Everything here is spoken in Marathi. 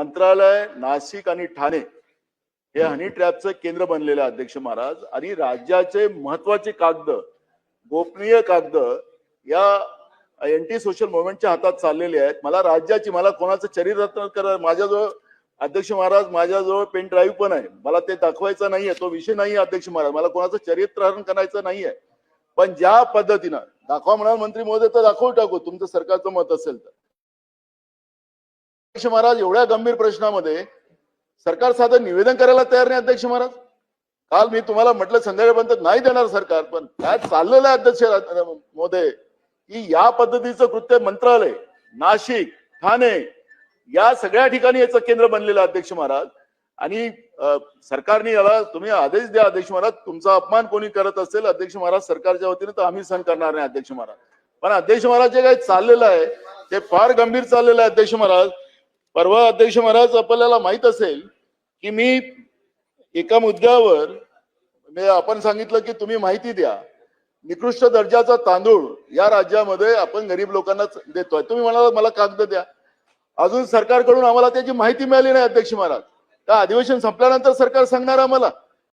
मंत्रालय नाशिक आणि ठाणे हे हनी ट्रॅपचं केंद्र बनलेलं आहे अध्यक्ष महाराज. आणि राज्याचे महत्त्वाचे कागद गोपनीय कागद या एंटी सोशल मुवमेंटच्या हातात चाललेले आहेत. मला राज्याची मला कोणाचं चरित्र करा माझ्याजवळ अध्यक्ष महाराज माझ्याजवळ पेन ड्राईव्ह पण आहे. मला ते दाखवायचा नाहीये तो विषय नाही अध्यक्ष महाराज. मला कोणाचं चरित्रहरण करायचं नाहीये. पण ज्या पद्धतीनं दाखवा म्हणाल मंत्री महोदय तर दाखवून टाकू. तुमचं सरकारचं मत असेल तर. अध्यक्ष महाराज एवढ्या गंभीर प्रश्नामध्ये सरकार साधं निवेदन करायला तयार नाही अध्यक्ष महाराज? काल मी तुम्हाला म्हटलं संध्याकाळपर्यंत नाही देणार सरकार पण काय चाललेलं आहे अध्यक्ष महोदय की या पद्धतीचं कृत्य मंत्रालय नाशिक ठाणे या सगळ्या ठिकाणी याचं केंद्र बनलेलं अध्यक्ष महाराज. आणि सरकारने याला तुम्ही आदेश द्या अध्यक्ष महाराज तुमचा अपमान कोणी करत असेल अध्यक्ष महाराज सरकारच्या वतीने तर आम्ही सहन करणार नाही अध्यक्ष महाराज. पण अध्यक्ष महाराज जे काही चाललेलं आहे ते फार गंभीर चाललेलं आहे अध्यक्ष महाराज. परवा अध्यक्ष महाराज आपल्याला माहीत असेल की मी एका मुद्द्यावर म्हणजे आपण सांगितलं की तुम्ही माहिती द्या निकृष्ट दर्जाचा तांदूळ या राज्यामध्ये आपण गरीब लोकांना देतोय. तुम्ही म्हणाला मला कागद द्या. अजून सरकारकडून आम्हाला त्याची माहिती मिळाली नाही अध्यक्ष महाराज. त्या अधिवेशन संपल्यानंतर सरकार सांगणार आम्हाला.